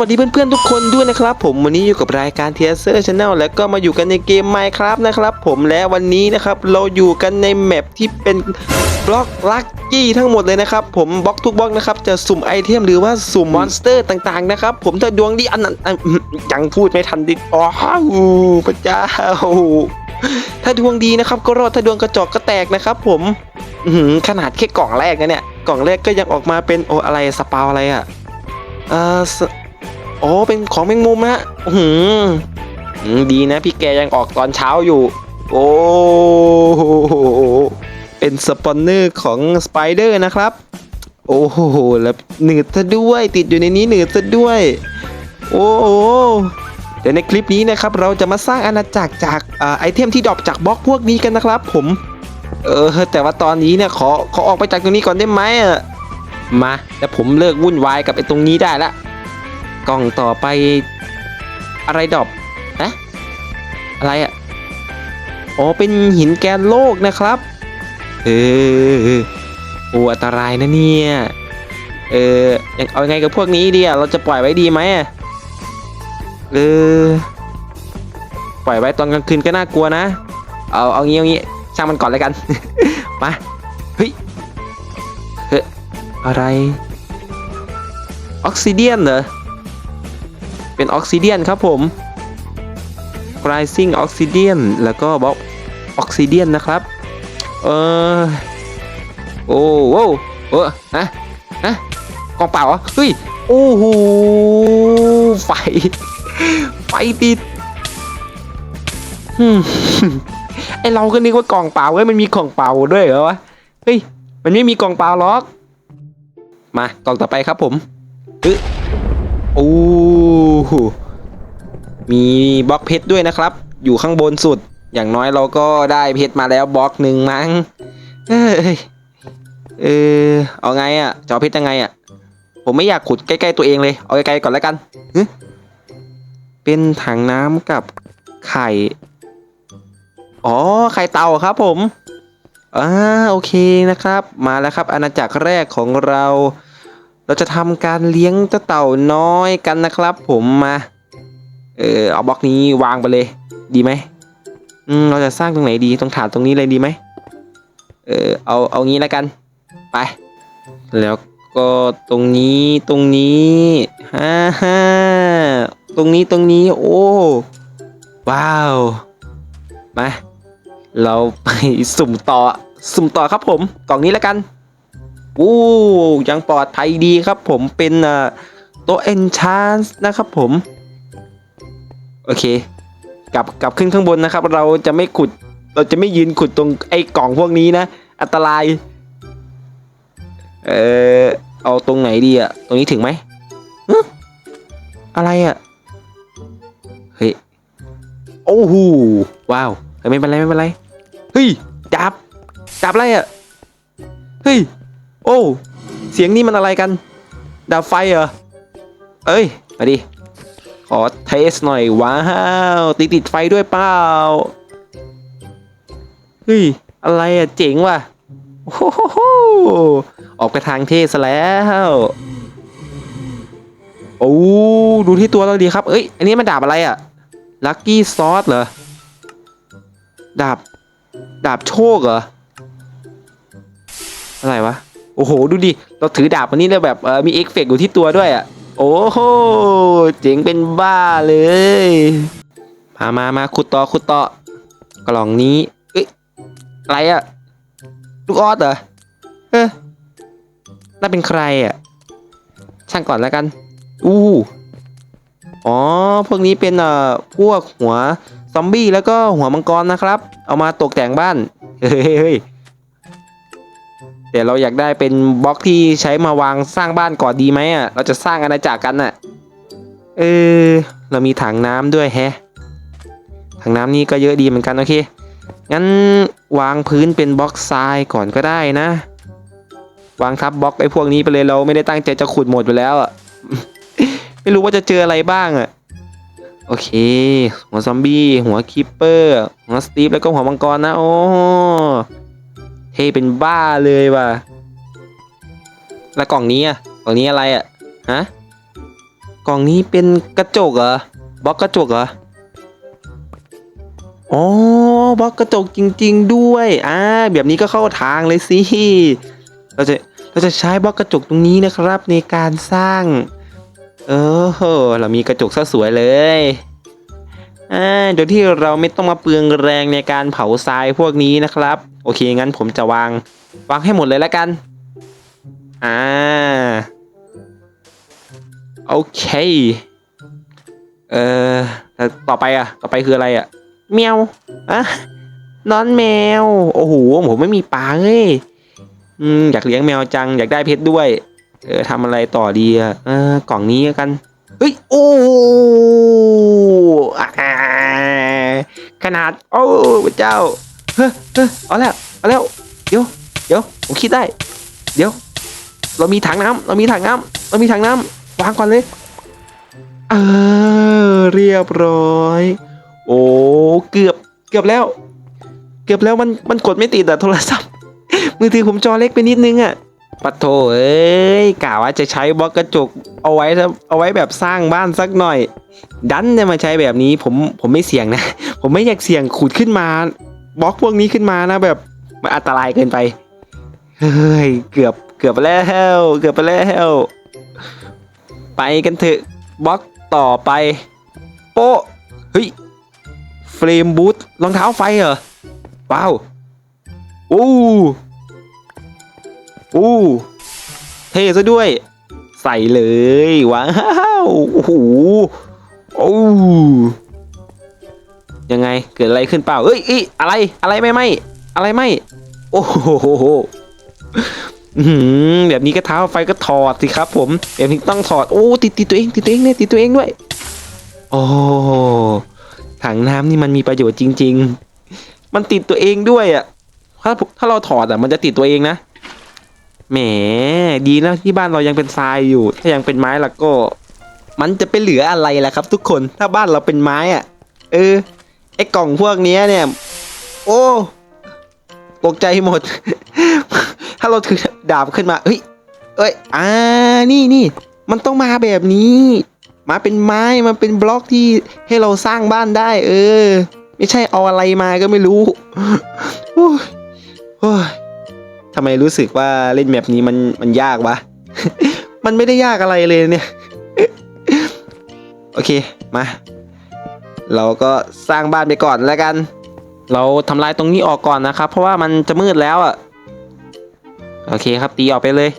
วัสดีเพื่อนๆทุกคนด้วยนะครับผมวันนี้อยู่กับรายการเทียเซอร์ชาแนลแล้วก็มาอยู่กันในเกม Minecraft นะครับผมและวันนี้นะครับเราอยู่กันในแมปที่เป็นบล็อกลัคกี้ทั้งหมดเลยนะครับผมบล็อกทุกบล็อกนะครับจะสุ่มไอเทมหรือว่าสุ่มมอนสเตอร์ต่างๆนะครับผมถ้าดวงดีอันนั้นยังพูดไม่ทันดิอ๋อพระเจ้าถ้าดวงดีนะครับก็รอดถ้าดวงกระจอกก็แตกนะครับผมหืขนาดแค่กล่องแรกนะเนี่ยกล่องแรกก็ยังออกมาเป็นโออะไรสปาวอะไรอะเออ โอ้เป็นของแมงมุมฮะหืมดีนะพี่แกยังออกตอนเช้าอยู่ โอ้เป็นสปอนเนอร์ของสไปเดอร์นะครับ โอ้โหแล้วหนืดซะด้วยติดอยู่ในนี้หนืดซะด้วย โอ้โหเดี๋ยวในคลิปนี้นะครับ เราจะมาสร้างอาณาจักรจากอไอเทมที่ดรอปจากบล็อกพวกนี้กันนะครับ ผม เออแต่ว่าตอนนี้เนี่ยขอขอออกไปจากตรงนี้ก่อนได้ไหมอะมาแล้วผมเลิกวุ่นวายกับไอตรงนี้ได้ละ กล่องต่อไปอะไรดอปนะอะไรอะ่ะอ๋อเป็นหินแกนโลกนะครับเออโอ้อันตรายนะเนี่ยเออยังเอาไงกับพวกนี้ดีอะเราจะปล่อยไว้ดีไหมอะเออปล่อยไว้ตอนกลางคืนก็น่ากลัวนะ เอาเอางี้เอางี้ช่างมันก่อนเลยกัน มาเฮ้ยอะไร ออกซิเดียนเหรอ เป็นออกซิเดียนครับผม Rising Oxydian แล้วก็บล็อกออกซิเดียนนะครับ เออโอ้โหเออฮะฮะกองเปล่าเหรอเฮ้ย โอ้โห ไฟ ไฟติดไอเราก็นึกว่ากล่องเปล่าเว้ย มันมีกล่องเปล่าด้วยเหรอวะ เฮ้ย มันไม่มีกล่องเปล่าหรอก มากล่องต่อไปครับผมเอึะโอ้ มีบล็อกเพชรด้วยนะครับ อยู่ข้างบนสุด อย่างน้อยเราก็ได้เพชรมาแล้วบล็อกหนึ่งมั้ง เอ้ยเออเอาไงอะ่ะจะเอาเพชรยังไงอะ่ะ ผมไม่อยากขุดใกล้ๆตัวเองเลย เอาไกลๆก่อนแล้วกัน เป็นถังน้ำกับไข่ อ๋อ ไข่เต่าครับผม อ่า โอเคนะครับ มาแล้วครับอาณาจักรแรกของเรา เราจะทำการเลี้ยงเจ้าเต่าน้อยกันนะครับ ผมมาเออเอาบล็อกนี้วางไปเลย ดีไหมอืมเราจะสร้างตรงไหนดีตรงฐานตรงนี้เลยดีไหมเออเอาเอางี้แล้วกัน ไป แล้วก็ตรงนี้ตรงนี้ฮ่าฮ่าตรงนี้ตรงนี้โอ้ว้าวมาเราไปสุ่มต่อสุ่มต่อครับผมกล่องนี้แล้วกัน โอ้ยังปลอดภัยดีครับผมเป็นโต๊ะเอนชานส์นะครับผม โอเค กลับกลับขึ้นข้างบนนะครับ เราจะไม่ขุดเราจะไม่ยืนขุดตรงไอ้กล่องพวกนี้นะ อันตราย เออเอาตรงไหนดีอะตรงนี้ถึงไหมอะไรอะเฮ้ยโอ้โหว้าวไม่เป็นไรไม่เป็นไรเฮ้ยจับจับอะไรอะเฮ้ย โอ้ เสียงนี่มันอะไรกัน ดับไฟเหรอ เอ้ย มาดิ ขอเทสหน่อย ว้าวติดติดไฟด้วยเปล่า เฮ้ย อะไรอะเจ๋งว่ะโอ้โหออกไปทางเทซะแล้ว โอ้ ดูที่ตัวเราดีครับ เอ้ย อันนี้มันดาบอะไรอะลัคกี้ซอสเหรอ ดาบ ดาบโชคเหรอ อะไรวะ โอ้โห ดูดิ เราถือดาบอันนี้แล้วแบบเออมีเอฟเฟกต์อยู่ที่ตัวด้วยอะ่ะ โอ้โห เจ๋งเป็นบ้าเลย มามามาขุดต่อขุดต่อกล่องนี้ เอ้ย อะไรอะ่ะ ลูกออสเหรอ เออน่าเป็นใครอะ่ะ ช่างก่อนแล้วกัน อู้อ๋อ พวกนี้เป็นเอ่อพวกหัวซอมบี้แล้วก็หัวมังกรนะครับ เอามาตกแต่งบ้าน เฮ้ย เฮ้ยเดี๋ยวเราอยากได้เป็นบล็อกที่ใช้มาวางสร้างบ้านก่อนดีไหมอะ เราจะสร้างอาณาจักรกันอะ เออ เรามีถังน้ำด้วยแฮะ ถังน้ำนี่ก็เยอะดีเหมือนกันโอเค งั้นวางพื้นเป็นบล็อกทรายก่อนก็ได้นะ วางทับบล็อกไอ้พวกนี้ไปเลยเราไม่ได้ตั้งใจจะขุดหมดไปแล้วอะ ไม่รู้ว่าจะเจออะไรบ้างอะ โอเค หัวซอมบี้ หัวคิปเปอร์ หัวสตีฟแล้วก็หัวมังกรนะ โอ้ ท่เป็นบ้าเลยว่ะ แล้วกล่องนี้อะ กล่องนี้อะไรอะ ฮะ กล่องนี้เป็นกระจกเหรอ บล็อกกระจกเหรอ อ๋อ บล็อกกระจกจริง ๆ ด้วย อ่า แบบนี้ก็เข้าทางเลยสิ เราจะ เราจะใช้บล็อกกระจกตรงนี้นะครับ ในการสร้าง เออ เรามีกระจกซะสวยเลยอ่าโดยที่เราไม่ต้องมาเปลืองแรงในการเผาทรายพวกนี้นะครับ อเคงั้นผมจะวาง วางให้หมดเลยแล้วกัน อ่า โอเค เอ่อต่อไปอะ ต่อไปคืออะไรอะแมวอะนอนแมว โอ้โห ผมไม่มีปลาเฮ้ยอืมอยากเลี้ยงแมวจัง อยากได้เพชรด้วย เออทำอะไรต่อดีอะเออกล่องนี้กัน เฮ้ย โอ้อขนาด โอ้เจ้า เฮ้ยเฮ้ยเอาแล้วเอาแล้วเดี๋ยวเดี๋ยวผมคิดได้ เดี๋ยว เรามีถังน้ำเรามีถังน้ำเรามีถังน้ำวางก่อนเลยเออเรียบร้อย โอ้เกือบเกือบแล้ว เกือบแล้วมันมันกดไม่ติดอะโทรศัพท์ มือถือผมจอเล็กไปนิดนึงอะปัดโถเอ้ยกะว่าจะใช้บล็อกกระจกเอาไว้เอาไว้แบบสร้างบ้านสักหน่อย ดันจะมาใช้แบบนี้ผมผมไม่เสี่ยงนะ ผมไม่อยากเสี่ยงขุดขึ้นมา บล็อกพวกนี้ขึ้นมานะแบบมันอันตรายเกินไปเฮ้ยเกือบเกือบไปแล้วเกือบไปแล้วไปกันเถอะบล็อกต่อไป โป๊ะเฮ้ยเฟรมบูทรองเท้าไฟเหรอว้าวอู้อู้เท่ซะด้วย ใส่เลยว้าวโอ้โหโอ้ ยังไงเกิดอะไรขึ้นเปล่าเอ้ยอ้ยอะไรอะไรไม่ไหมอะไรไม่โอ้โหแบบนี้ก็เท้าไฟก็ถอดสิครับผมแบบนี้ต้องถอดโอ้ติดติดตัวเองติดตัวเองเนี่ยติดตัวเองด้วย โอ้ถังน้ำนี่มันมีประโยชน์จริง ๆ มันติดตัวเองด้วยอะถ้าถ้าเราถอดอะมันจะติดตัวเองนะแหมดีนะที่บ้านเรายังเป็นทรายอยู่ ถ้ายังเป็นไม้ล้วก็ มันจะไปเหลืออะไรล่ะครับ ทุกคนถ้าบ้านเราเป็นไม้อะ เออ ไอ้กล่องพวกนี้เนี่ย โอ้ตกใจหมด ถ้าเราถือดาบขึ้นมาเฮ้ยเอ้ยอ่านี่นี่มันต้องมาแบบนี้ มาเป็นไม้มันเป็นบล็อกที่ให้เราสร้างบ้านได้ เออ ไม่ใช่เอาอะไรมาก็ไม่รู้โอ้ยโอ้ยทำไมรู้สึกว่าเล่นแบบนี้มันมันยากวะ มันไม่ได้ยากอะไรเลยเนี่ย โอเค มา เราก็สร้างบ้านไปก่อนแล้วกัน เราทำลายตรงนี้ออกก่อนนะครับ เพราะว่ามันจะมืดแล้วอะ่ะ โอเคครับตีออกไปเลย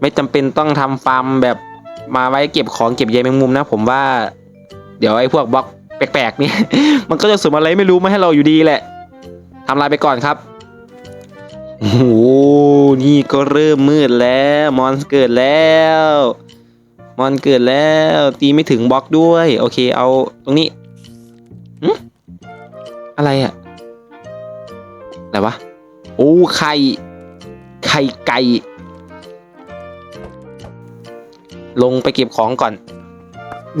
ไม่จำเป็นต้องทำฟาร์มแบบมาไว้เก็บของเก็บใยแมงมุมนะ ผมว่า เดี๋ยวไอ้พวกบล็อกแปลกๆนี่ มันก็จะสุ่มอะไรไม่รู้มาให้เราอยู่ดีแหละทำลายไปก่อนครับโอ้โหนี่ก็เริ่มมืดแล้ว มอนสเกิดแล้ว มอนเกิดแล้วตีไม่ถึงบล็อกด้วย โอเคเอาตรงนี้หึอะไรอะอะไรวะโอ้ไข่ไข่ไก่ลงไปเก็บของก่อน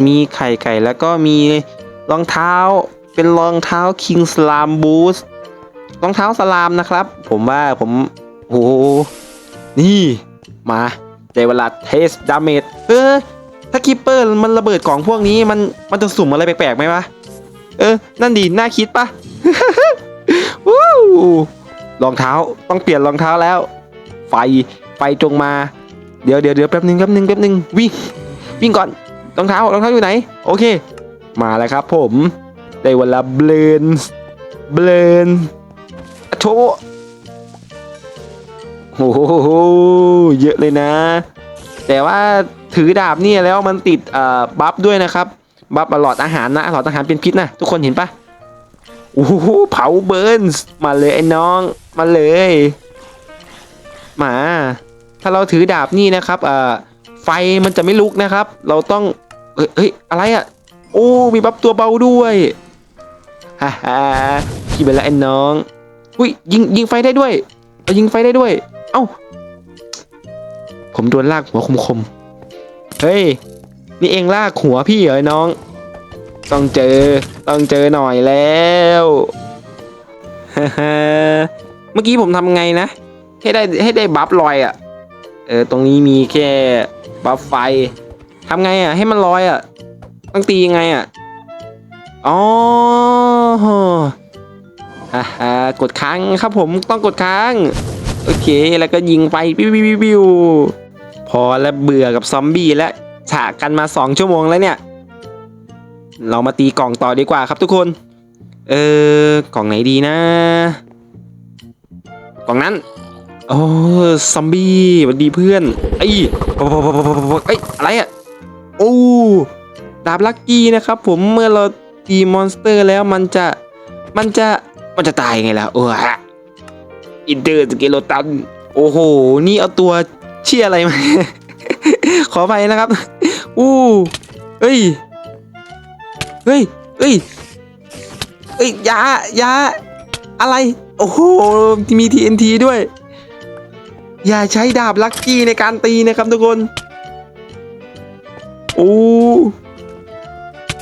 มีไข่ไก่แล้วก็มีรองเท้าเป็นรองเท้า King Slam Boost รองเท้าสลามนะครับ ผมว่าผมโอ้โหนี่มา ในเวลาเทสดาเมจเออ ถ้าคิปเปอร์มันระเบิดกล่องพวกนี้มันมันจะสุ่มอะไรแปลกๆไหมวะ เออ นั่นดีน่าคิดปะวู้รองเท้าต้องเปลี่ยนรองเท้าแล้ว ไฟไฟจงมา เดี๋ยวเดี๋ยวเดี๋ยวแป๊บนึงแป๊บนึงแป๊บนึงวิ่งวิ่งก่อนรองเท้ารองเท้าอยู่ไหน โอเค มาแล้วครับผมได้เวลาเบลนเบลนโชว์ โอ้โหเยอะเลยนะ แต่ว่าถือดาบเนี่ยแล้วมันติดเอ่อบัฟด้วยนะครับบัฟหลอดอาหารนะหลอดอาหารเป็นพิษนะทุกคนเห็นปะโอ้โหเผาเบิร์นมาเลยไอ้น้องมาเลยมาถ้าเราถือดาบนี่นะครับเอ่อไฟมันจะไม่ลุกนะครับ เราต้องเฮ้ยอะไรอะ่ะโอ้มีบัฟตัวเบาด้วยฮ่าฮ่าขี่ไปล้วไอ้น้องอุ้ยยิงยิงไฟได้ด้วยเอายิงไฟได้ด้วย อ้า ผมโดนลากหัวคมๆ เฮ้ย นี่เองลากหัวพี่เหรอไอ้น้อง ต้องเจอ ต้องเจอหน่อยแล้วฮ่าฮ่าเมื่อกี้ผมทำไงนะ ให้ได้ให้ได้บัฟลอยอะ่ะ เออ ตรงนี้มีแค่บัฟไฟทำไงอะ ให้มันลอยอะ ต้องตียังไงอะ อ๋อฮ่าฮ่ากดค้างครับผมต้องกดค้าง โอเค แล้วก็ยิงไปปิ้วปิ้วปิ้วปิ้วพอแล้วเบื่อกับซอมบี้แล้วฉากกันมาสองชั่วโมงแล้วเนี่ย เรามาตีกล่องต่อดีกว่าครับทุกคน เออกล่องไหนดีนะ กล่องนั้น โอ้ซอมบี้สวัสดีเพื่อน ไอ้ยเอ้ยอะไรอะโอ้ดาบลักกี้นะครับผมเมื่อเราตีมอนสเตอร์แล้วมันจะมันจะมันจะตายไงล่ะโอ้ฮะ อินเตอร์สเกโลตัน โอ้โห นี่เอาตัวเชี่ยอะไรมา ขอไปนะครับ อู้เฮ้ย เฮ้ย เฮ้ย เฮ้ย ยายาอะไร โอ้โห มี TNT ด้วย อย่าใช้ดาบลักกี้ในการตีนะครับทุกคน โอ้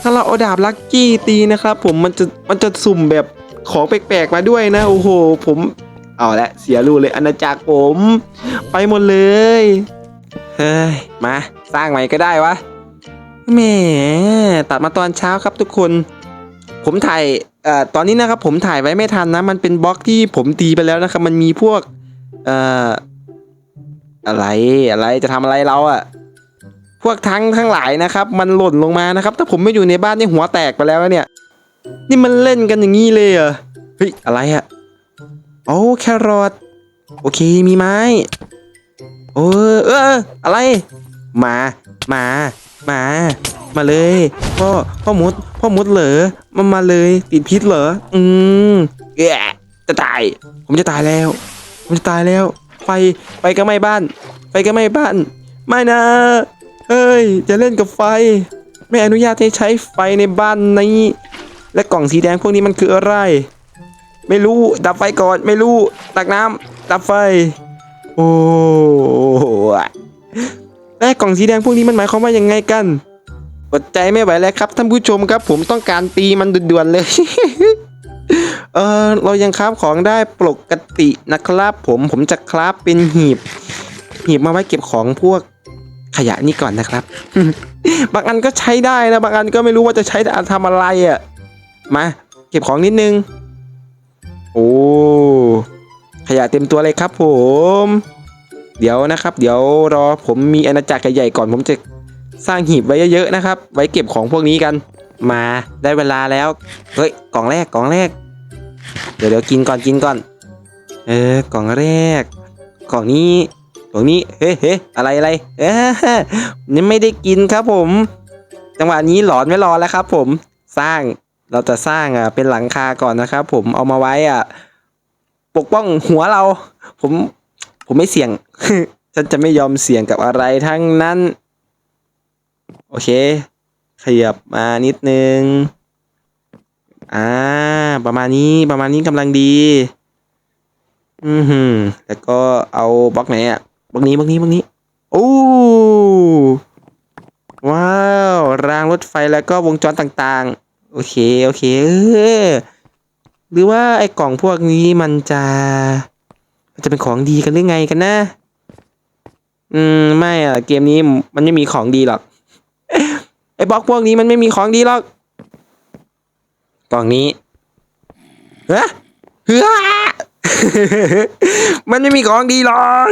ถ้าเราเอาดาบลักกี้ตีนะครับผมมันจะมันจะสุ่มแบบของแปลกๆมาด้วยนะ โอ้โห ผม เอาละเสียรูเลยอาณาจักรผม ไปหมดเลย เฮ้ย มาสร้างใหม่ก็ได้วะแหมตัดมาตอนเช้าครับทุกคน ผมถ่ายเอ่อตอนนี้นะครับผมถ่ายไว้ไม่ทันนะ มันเป็นบล็อกที่ผมตีไปแล้วนะครับ มันมีพวกเอ่ออะไรอะไรจะทำอะไรเราอะพวกทั้งทั้งหลายนะครับ มันหล่นลงมานะครับ ถ้าผมไม่อยู่ในบ้านนี่หัวแตกไปแล้วเนี่ย นี่มันเล่นกันอย่างนี้เลยเหรอเฮ้ยอะไรอะ โอ้แครอทโอเคมีไม้โอ้เอออะไร มามามามาเลยพ่อพ่อมดพ่อมดเหรอมามาเลย ติดพิษเหรออืมแย่จะตาย ผมจะตายแล้ว ผมจะตายแล้ว ไฟไฟก็ไม้บ้าน ไฟก็ไม้บ้าน ไม่นะเอ้ยจะเล่นกับไฟ ไม่อนุญาตให้ใช้ไฟในบ้านนี้ และกล่องสีแดงพวกนี้มันคืออะไร ไม่รู้ ดับไฟก่อน ไม่รู้ ตักน้ำดับไฟ โอ้โหและกล่องสีแดงพวกนี้มันหมายความว่ายังไงกันอดใจไม่ไหวแล้วครับท่านผู้ชมครับ ผมต้องการตีมันด่วนๆเลย เออเรายังคราฟของได้ปกตินะครับ ผมผมจะคราฟเป็นหีบ หีบมาไว้เก็บของพวกขยะนี่ก่อนนะครับ บางอันก็ใช้ได้นะ บางอันก็ไม่รู้ว่าจะใช้ทำอะไรอะ่ะ มา เก็บของนิดนึง โอ้ขยะเต็มตัวเลยครับผม เดี๋ยวนะครับ เดี๋ยวรอผมมีอาณาจักรใหญ่ๆก่อนผมจะสร้างหีบไว้เยอะๆนะครับ ไว้เก็บของพวกนี้กัน มาได้เวลาแล้ว เฮ้ยกล่องแรกกล่องแรก เดี๋ยวเดี๋ยวกินก่อนกินก่อน เออกล่องแรก กล่องนี้กล่องนี้เฮ้เฮ้อะไรอะไรเอ๊ะนี่ไม่ได้กินครับผม จังหวะนี้หลอนไม่รอแล้วครับ ผมสร้าง เราจะสร้างอะเป็นหลังคาก่อนนะครับ ผมเอามาไว้อะ ปกป้องหัวเรา ผมผมไม่เสี่ยง ฉันจะไม่ยอมเสี่ยงกับอะไรทั้งนั้น โอเค ขยับมานิดนึง อ่า ประมาณนี้ประมาณนี้กำลังดี อือหือ แล้วก็เอาบล็อกไหนอะบล็อกนี้บล็อกนี้บล็อกนี้โอ้ว้าว รางรถไฟแล้วก็วงจรต่างๆ โอเค โอเค เออ หรือว่าไอ้กล่องพวกนี้มันจะมันจะเป็นของดีกันหรือไงกันนะ อืม ไม่อะเกมนี้มันไม่มีของดีหรอก ไอ้บล็อกพวกนี้มันไม่มีของดีหรอก กล่องนี้เฮ้ยเฮ้ยมันไม่มีของดีหรอก